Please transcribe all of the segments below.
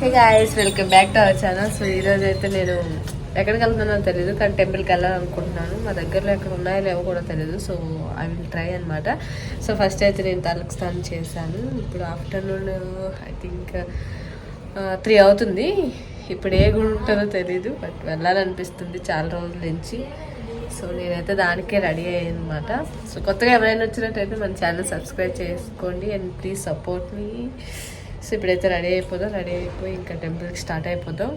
Hey guys welcome back to our channel so ఈరోజు అయితే నేను ఎక్కడికి వెళ్తున్నానో తెలియదు కానీ టెంపుల్కి వెళ్ళాలనుకుంటున్నాను. మా దగ్గరలో ఎక్కడ ఉన్నాయో లేవో కూడా తెలియదు సో ఐ విల్ ట్రై అనమాట సో ఫస్ట్ అయితే నేను తలకు స్నానం చేశాను. ఇప్పుడు ఆఫ్టర్నూన్ ఐ థింక్ త్రీ అవుతుంది. ఇప్పుడు ఏ గుడి ఉంటుందో తెలియదు బట్ వెళ్ళాలనిపిస్తుంది చాలా రోజుల నుంచి. సో నేనైతే దానికే రెడీ అయ్యాను అనమాట సో కొత్తగా ఎవరైనా వచ్చినట్టయితే మన ఛానల్ సబ్స్క్రైబ్ చేసుకోండి అండ్ ప్లీజ్ సపోర్ట్ మీ సో ఇప్పుడైతే రెడీ అయిపోదాం. రెడీ అయిపోయి ఇంకా టెంపుల్కి స్టార్ట్ అయిపోదాం.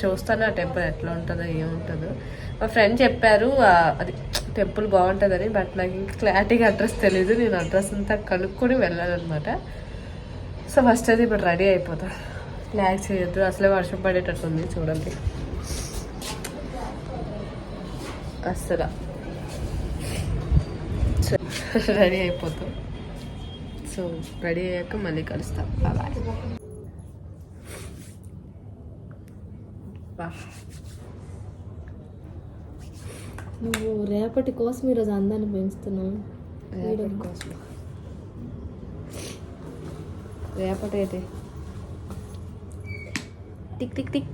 చూస్తాను ఆ టెంపుల్ ఎట్లా ఉంటుందో ఏముంటుందో. మా ఫ్రెండ్ చెప్పారు అది టెంపుల్ బాగుంటుందని బట్ నాకు ఇంకా క్లారిటీగా అడ్రస్ తెలియదు నేను అడ్రస్ అంతా కనుక్కొని వెళ్ళాలన్నమాట. సో ఫస్ట్ అయితే ఇప్పుడు రెడీ అయిపోతా ల్యాక్ చేయొద్దు అసలే వర్షం పడేటట్టుంది చూడండి. అసలు రెడీ అయిపోతాం. సో రెడీ అయ్యాక మళ్ళీ కలుస్తాం. బాయ్ నువ్వు రేపటి కోసం ఈరోజు అందాన్ని పెంచుతున్నావు. రేపటి కోసం. రేపటి అయితే టిక్ టిక్ టిక్.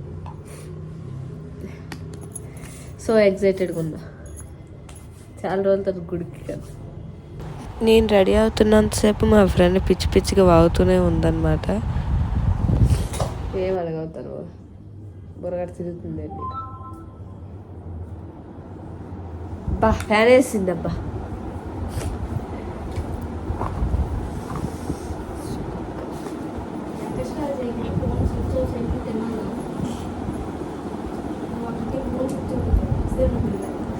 సో ఎగ్జైటెడ్గా ఉందా చాలా రోజుల తర్వాత గుడికి కదా. నేను రెడీ అవుతున్నంతసేపు మా ఫ్రెండ్ పిచ్చి పిచ్చిగా వాగుతూనే ఉందన్నమాట. ఏం అడగవుతారు? బుర్రగడ తిరుగుతుందండి బా ఫ్యాన్ వేసిందబ్బా.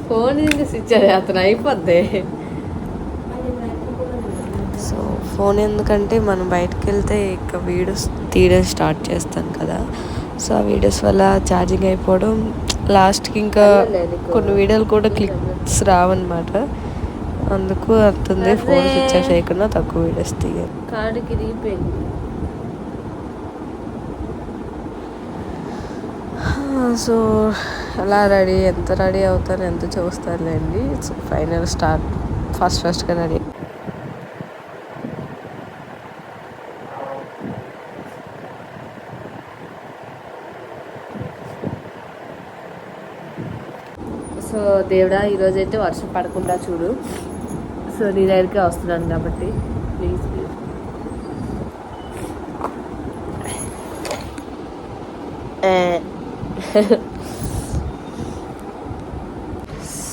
ఫోన్ ఎందుకు స్విచ్ అది అతను అయిపోద్ది సో ఫోన్ ఎందుకంటే మనం బయటకు వెళ్తే ఇక వీడియోస్ తీయడం స్టార్ట్ చేస్తాను కదా. సో ఆ వీడియోస్ వల్ల ఛార్జింగ్ అయిపోవడం లాస్ట్కి ఇంకా కొన్ని వీడియోలు కూడా క్లిక్స్ రావన్నమాట. అందుకు అర్థంది ఫోన్ స్విచ్ ఆఫ్ చేయకుండా తక్కువ వీడియోస్ తీయాలి. కాడికి రీపోయింది సో అలా రెడీ ఎంత రెడీ అవుతారు ఎంత చూస్తారులేండి సో ఫైనల్ స్టార్ట్. ఫస్ట్ ఫస్ట్గా రెడీ. సో దేవుడా ఈరోజు అయితే వర్షం పడకుండా చూడు. సో నీ దగ్గరికి వస్తున్నాను కాబట్టి ప్లీజ్ ప్లీజ్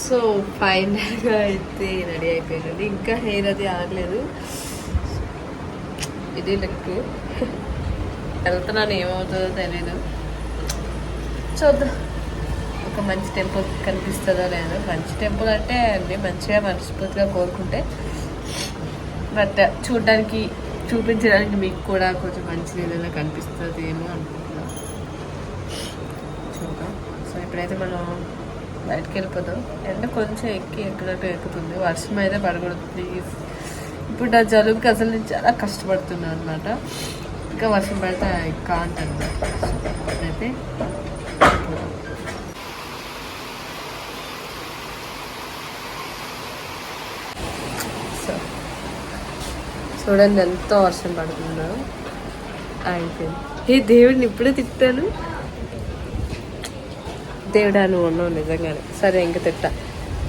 సో ఫైనల్గా అయితే రెడీ అయిపోయింది ఇంకా హెయిర్ అది ఆగలేదు. ఇది లుక్ వెళ్తున్నాను ఏమవుతుందో తెలీదు. చూద్దాం. ఒక మంచి టెంపుల్ కనిపిస్తుందో లేదో. మంచి టెంపుల్ అంటే అన్ని మంచిగా మనస్ఫూర్తిగా కోరుకుంటే. బట్ చూడడానికి చూపించడానికి మీకు కూడా కొంచెం మంచి ఏదైనా కనిపిస్తుంది ఏమో అనుకుంటున్నాను. చూద్దాం. సో ఇప్పుడైతే మనం బయటకు వెళ్ళిపోదాం. ఎండ కొంచెం ఎక్కి ఎక్కినట్టు ఎక్కుతుంది. వర్షం అయితే పడకూడదు ప్లీజ్ ఇప్పుడు నా జలుబుకి అసలు నేను చాలా కష్టపడుతున్నాను అనమాట ఇంకా వర్షం పడితే కాంట్ అనమాట అయితే వెళ్ళిపోదాం. సో చూడండి ఎంతో వర్షం పడుతుందో. అయిపోయింది ఏ దేవుడిని ఇప్పుడే తిట్టాను? దేవుడా నువ్వు ఉన్నావు నిజంగానే. సరే ఇంక తిట్ట.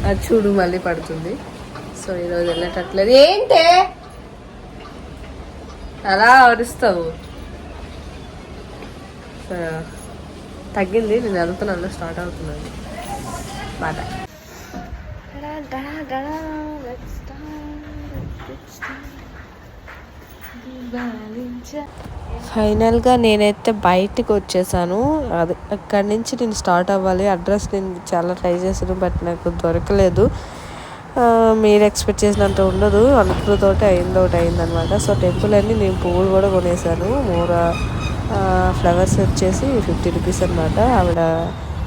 అది చూడు మళ్ళీ పడుతుంది. సో ఈరోజు వెళ్ళేటట్లేదు. ఏంటే? అలా అరుస్తావు. తగ్గింది. నేను వెళ్తున్నాను స్టార్ట్ అవుతున్నాను. బాధ ఫైనల్గా నేనైతే బయటికి వచ్చేసాను. అది అక్కడి నుంచి నేను స్టార్ట్ అవ్వాలి. అడ్రస్ నేను చాలా ట్రై చేశాను బట్ నాకు దొరకలేదు. మీరు ఎక్స్పెక్ట్ చేసినంత ఉండదు. అనుకున్నతోటి అయింది ఒకటి అయిందనమాట. సో టెంపుల్ అన్ని నేను పువ్వులు కూడా కొనేసాను. మూర ఫ్లవర్స్ వచ్చేసి ఫిఫ్టీ రూపీస్ అనమాట ఆవిడ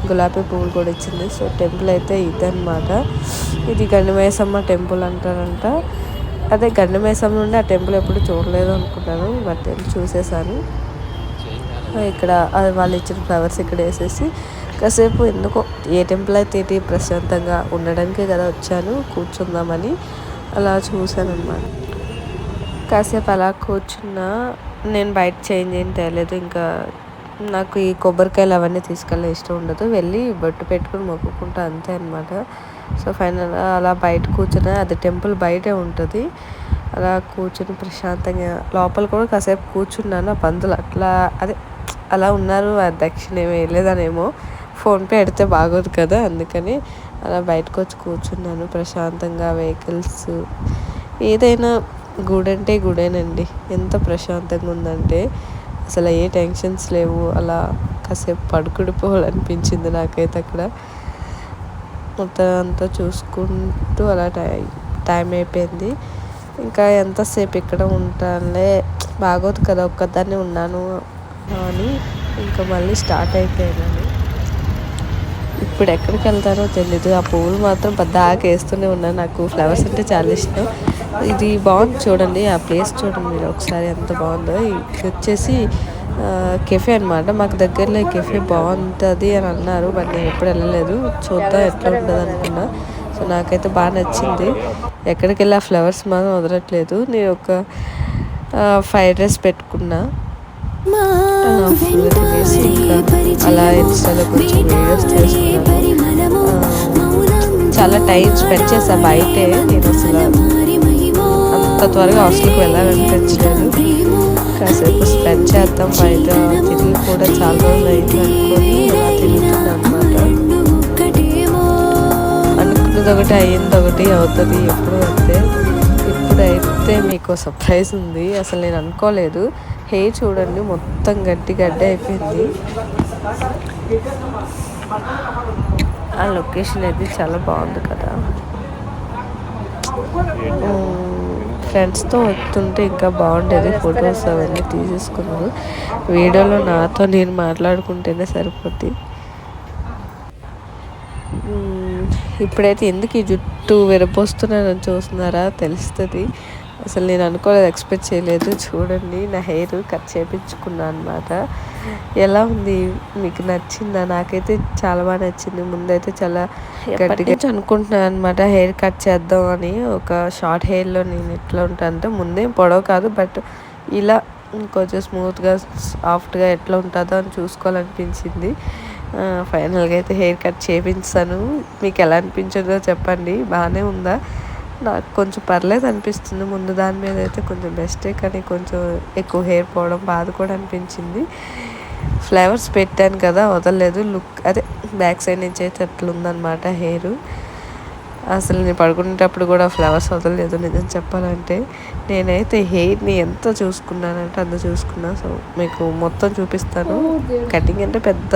గులాబీ పువ్వులు కూడా ఇచ్చింది. సో టెంపుల్ అయితే ఇదనమాట ఇది గండిమేసమ్మ టెంపుల్ అంటారంట. అదే గండమేసం నుండి ఆ టెంపుల్ ఎప్పుడు చూడలేదు అనుకున్నాను బట్ చూసేసాను. ఇక్కడ వాళ్ళు ఇచ్చిన ఫ్లవర్స్ ఇక్కడ వేసేసి కాసేపు ఎందుకో ఏ టెంపుల్ అయితే ప్రశాంతంగా ఉండడానికే కదా వచ్చాను కూర్చుందామని అలా చూశాను అనమాట కాసేపు అలా కూర్చున్నా నేను బయట చేంజ్ ఏం తేలేదు ఇంకా నాకు ఈ కొబ్బరికాయలు అవన్నీ తీసుకెళ్ళే ఇష్టం ఉండదు వెళ్ళి బొట్టు పెట్టుకుని మొక్కుకుంటా అంతే అనమాట సో ఫైనల్ అలా బయట కూర్చుని అది టెంపుల్ బయటే ఉంటుంది. అలా కూర్చుని ప్రశాంతంగా లోపల కూడా కాసేపు కూర్చున్నాను ఆ పందులు అట్లా అదే అలా ఉన్నారు ఆ దక్షిణ ఏమి వేయలేదనేమో ఫోన్పే పెడితే బాగోదు కదా అందుకని అలా బయటకు వచ్చి కూర్చున్నాను ప్రశాంతంగా వెహికల్స్. ఏదైనా గుడి అంటే గుడేనండి. ఎంత ప్రశాంతంగా ఉందంటే అసలు ఏ టెన్షన్స్ లేవు అలా కాసేపు పడుకుడిపోవాలనిపించింది నాకైతే అక్కడ. మొత్తం అంతా చూసుకుంటూ అలా టైం టైం అయిపోయింది. ఇంకా ఎంతసేపు ఇక్కడ ఉంటానులే. బాగోదు కదా ఒక్కదాన్ని ఉన్నాను అని ఇంకా మళ్ళీ స్టార్ట్ అయిపోయాను ఇప్పుడు ఎక్కడికి వెళ్తానో తెలీదు. ఆ పువ్వులు మాత్రం పెద్ద ఆకేస్తూనే ఉన్నాను నాకు ఫ్లవర్స్ అంటే చాలా ఇష్టం. ఇది బాగుంది చూడండి ఆ ప్లేస్ చూడండి మీరు ఒకసారి ఎంత బాగుందో. ఇది వచ్చేసి కెఫే అనమాట మాకు దగ్గరలో ఈ కెఫే బాగుంటుంది అని అన్నారు బట్ నేను ఎప్పుడు వెళ్ళలేదు. చూద్దాం ఎట్లా ఉంటుంది అనుకున్నా. సో నాకైతే బాగా నచ్చింది. ఎక్కడికి వెళ్ళి ఆ ఫ్లవర్స్ మాత్రం వదలట్లేదు. నేను ఒక ఫ్రైడ్ రైస్ పెట్టుకున్నా. ఫుల్ తినేసి ఇంకా అలా ఇన్స్టాలో కొంచెం వీడియోస్ చేసుకున్నాను చాలా టైం స్పెండ్ చేసా బయటే. నేను అసలు అంత త్వరగా హాస్టల్కి వెళ్ళాలనిపించలేదు కాసేపు స్పెండ్ చేద్దాం బయట తిరిగి కూడా చాలా రోజులు అయింది అనుకొని అలా తిరుగుతుంది అనమాట అనుకున్నది ఒకటి అయ్యింది ఒకటి అవుతుంది ఎప్పుడు అయితే. ఇప్పుడైతే మీకు సర్ప్రైజ్ ఉంది. అసలు నేను అనుకోలేదు. హెయిర్ చూడండి మొత్తం గడ్డి గడ్డి అయిపోయింది. ఆ లొకేషన్ అయితే చాలా బాగుంది కదా. ఫ్రెండ్స్తో వస్తుంటే ఇంకా బాగుండేది. ఫొటోస్ అవన్నీ తీసేసుకున్నాను. వీడియోలో నాతో నేను మాట్లాడుకుంటేనే సరిపోద్ది. ఇప్పుడైతే ఎందుకు ఈ జుట్టు విరపోస్తున్నానని చూస్తున్నారా? తెలుస్తుంది. అసలు నేను అనుకోలేదు ఎక్స్పెక్ట్ చేయలేదు. చూడండి నా హెయిర్ కట్ చేయించుకున్నా అనమాట ఎలా ఉంది? మీకు నచ్చిందా? నాకైతే చాలా బాగా నచ్చింది. ముందైతే చాలా గట్టిగా అనుకుంటున్నాను అనమాట హెయిర్ కట్ చేద్దాం అని? ఒక షార్ట్ హెయిర్లో నేను ఎట్లా ఉంటాను అంటే ముందే పొడవు కాదు బట్ ఇలా కొంచెం స్మూత్గా సాఫ్ట్గా ఎట్లా ఉంటుందో అని చూసుకోవాలనిపించింది. ఫైనల్గా అయితే హెయిర్ కట్ చేయించాను మీకు ఎలా అనిపించిందో చెప్పండి. బాగానే ఉందా? నాకు కొంచెం పర్లేదు అనిపిస్తుంది. ముందు దాని మీద అయితే కొంచెం బెస్టే కానీ కొంచెం ఎక్కువ హెయిర్ పోవడం బాధ కూడా అనిపించింది. ఫ్లవర్స్ పెట్టాను కదా వదలలేదు. లుక్ అదే బ్యాక్ సైడ్ నుంచి అయితే అట్లా ఉందన్నమాట హెయిర్ అసలు నేను పడుకునేటప్పుడు కూడా ఫ్లవర్స్ వదలలేదు నిజం చెప్పాలంటే. నేనైతే హెయిర్ని ఎంత చూసుకున్నానంటే అంత చూసుకున్నా. సో మీకు మొత్తం చూపిస్తాను. కటింగ్ అంటే పెద్ద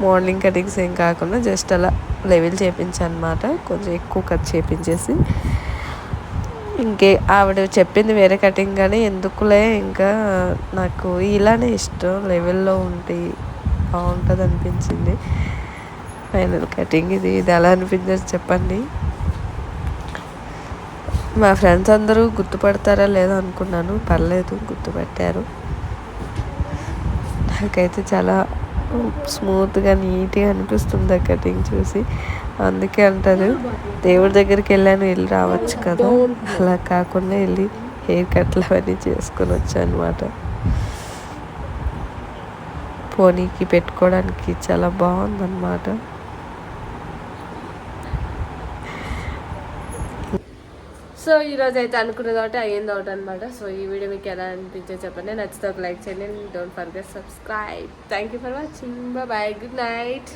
మోడలింగ్ కటింగ్స్ ఏం కాకుండా జస్ట్ అలా లెవెల్ చేయించనమాట కొంచెం ఎక్కువ కట్ చేయించేసి ఇంకే ఆవిడ చెప్పింది వేరే కటింగ్ కానీ ఎందుకులే ఇంకా నాకు ఇలానే ఇష్టం. లెవెల్లో ఉంటే బాగుంటుంది అనిపించింది. ఫైనల్ కటింగ్ ఇది ఇది ఎలా అనిపించేది చెప్పండి. మా ఫ్రెండ్స్ అందరూ గుర్తుపడతారా లేదో అనుకున్నాను. పర్లేదు గుర్తుపట్టారు. నాకైతే చాలా స్మూత్గా నీట్గా అనిపిస్తుంది ఆ కటింగ్ చూసి. అందుకే అంటారు దేవుడి దగ్గరికి వెళ్ళాను వెళ్ళి రావచ్చు కదా. అలా కాకుండా వెళ్ళి హెయిర్ కట్లు అవన్నీ చేసుకొని వచ్చాను అనమాట పోనీకి పెట్టుకోవడానికి చాలా బాగుందన్నమాట. సో ఈరోజు అయితే అనుకున్నది ఒకటి అయ్యింది ఒకటి అనమాట సో ఈ వీడియో మీకు ఎలా అనిపించే చెప్పండి. నచ్చితే ఒక లైక్ చేయండి. Don't forget subscribe thank you for watching bye good night